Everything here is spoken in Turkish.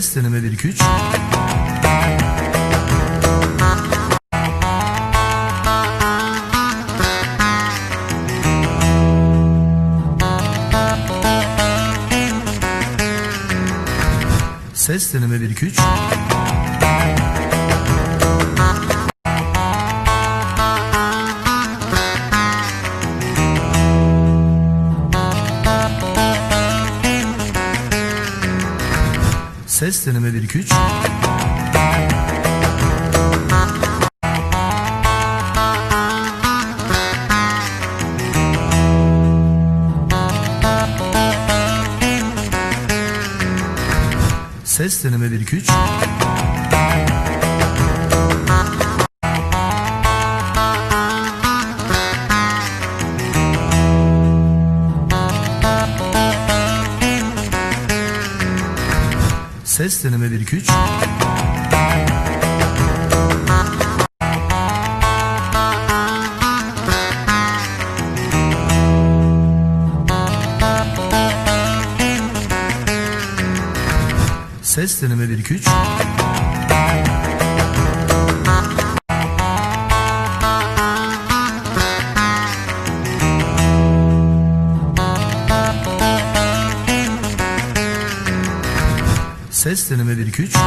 ses deneme 1 2 3 Ses deneme 1 2 3 Ses deneme 1 2 3. Ses deneme 1 2 3. Ses deneme 1 2 3. Ses deneme 1 2 3. Ses deneme 1 2 3.